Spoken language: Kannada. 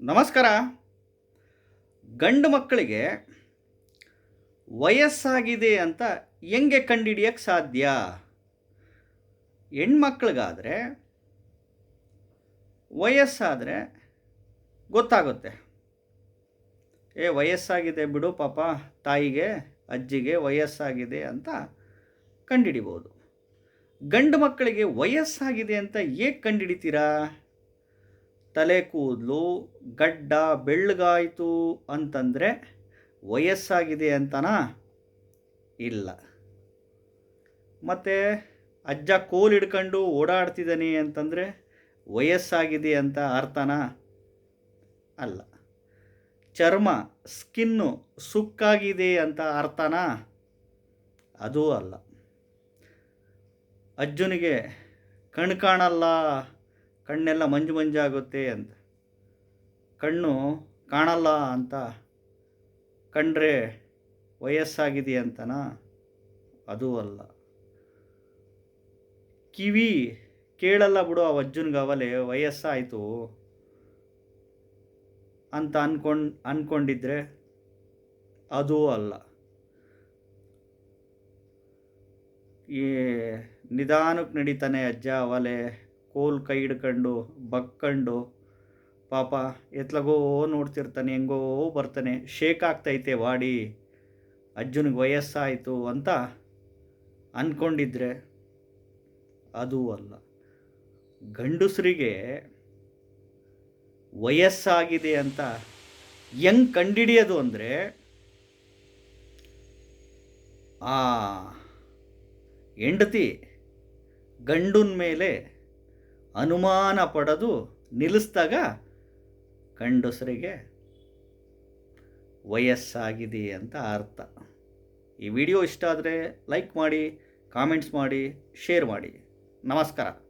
ನಮಸ್ಕಾರ. ಗಂಡು ಮಕ್ಕಳಿಗೆ ವಯಸ್ಸಾಗಿದೆ ಅಂತ ಹೆಂಗೆ ಕಂಡುಹಿಡಿಯೋಕ್ಕೆ ಸಾಧ್ಯ? ಹೆಣ್ಮಕ್ಳಿಗಾದರೆ ವಯಸ್ಸಾದರೆ ಗೊತ್ತಾಗುತ್ತೆ. ಏ, ವಯಸ್ಸಾಗಿದೆ ಬಿಡು ಪಾಪ, ತಾಯಿಗೆ, ಅಜ್ಜಿಗೆ ವಯಸ್ಸಾಗಿದೆ ಅಂತ ಕಂಡುಹಿಡಿಬೋದು. ಗಂಡು ಮಕ್ಕಳಿಗೆ ವಯಸ್ಸಾಗಿದೆ ಅಂತ ಹೇಗೆ ಕಂಡುಹಿಡಿತೀರಾ? ತಲೆ ಕೂದಲು, ಗಡ್ಡ ಬೆಳ್ಳಗಾಯಿತು ಅಂತಂದರೆ ವಯಸ್ಸಾಗಿದೆ ಅಂತನಾ? ಇಲ್ಲ. ಮತ್ತು ಅಜ್ಜ ಕೋಲ್ ಹಿಡ್ಕೊಂಡು ಓಡಾಡ್ತಿದ್ದಾನೆ ಅಂತಂದರೆ ವಯಸ್ಸಾಗಿದೆ ಅಂತ ಅರ್ಥನಾ? ಅಲ್ಲ. ಚರ್ಮ, ಸ್ಕಿನ್ನು ಸುಕ್ಕಾಗಿದೆ ಅಂತ ಅರ್ಥನಾ? ಅದೂ ಅಲ್ಲ. ಅಜ್ಜನಿಗೆ ಕಣ್ಣು ಕಾಣಲ್ಲ. ಕಣ್ಣೆಲ್ಲ ಮಂಜು ಮಂಜಾಗುತ್ತೆ ಅಂತ. ಕಣ್ಣು ಕಾಣಲ್ಲ ಅಂತ ಕಂಡ್ರೆ ವಯಸ್ಸಾಗಿದೆ ಅಂತನ? ಅದೂ ಅಲ್ಲ. ಕಿವಿ ಕೇಳಲ್ಲ ಬಿಡು ಆ ಅಜ್ಜನ್ಗವಲೆ ವಯಸ್ಸಾಯಿತು ಅಂತ ಅನ್ಕೊಂಡು ಅಂದ್ಕೊಂಡಿದ್ರೆ ಅದೂ ಅಲ್ಲ. ಈ ನಿಧಾನಕ್ಕೆ ನಡೀತಾನೆ ಅಜ್ಜ ಅವಲೆ ಕೋಲ್ ಕೈ ಹಿಡ್ಕೊಂಡು, ಬಕ್ಕೊಂಡು, ಪಾಪ ಎತ್ಲಗೋ ನೋಡ್ತಿರ್ತಾನೆ, ಹೆಂಗೋ ಬರ್ತಾನೆ. ಶೇಕ್ ಆಗ್ತೈತೆ ವಾಡಿ. ಅಜ್ಜನಿಗೆ ವಯಸ್ಸಾಯಿತು ಅಂತ ಅಂದ್ಕೊಂಡಿದ್ರೆ ಅದು ಅಲ್ಲ. ಗಂಡಸರಿಗೆ ವಯಸ್ಸಾಗಿದೆ ಅಂತ ಹೆಂಗ್ ಕಂಡಿಡಿಯೋದು ಅಂದರೆ, ಆ ಹೆಂಡತಿ ಗಂಡನ ಮೇಲೆ ಅನುಮಾನ ಪಡೆದು ನಿಲ್ಲಿಸಿದಾಗ ಗಂಡಸರಿಗೆ ವಯಸ್ಸಾಗಿದೆ ಅಂತ ಅರ್ಥ. ಈ ವಿಡಿಯೋ ಇಷ್ಟ ಆದರೆ ಲೈಕ್ ಮಾಡಿ, ಕಾಮೆಂಟ್ಸ್ ಮಾಡಿ, ಶೇರ್ ಮಾಡಿ. ನಮಸ್ಕಾರ.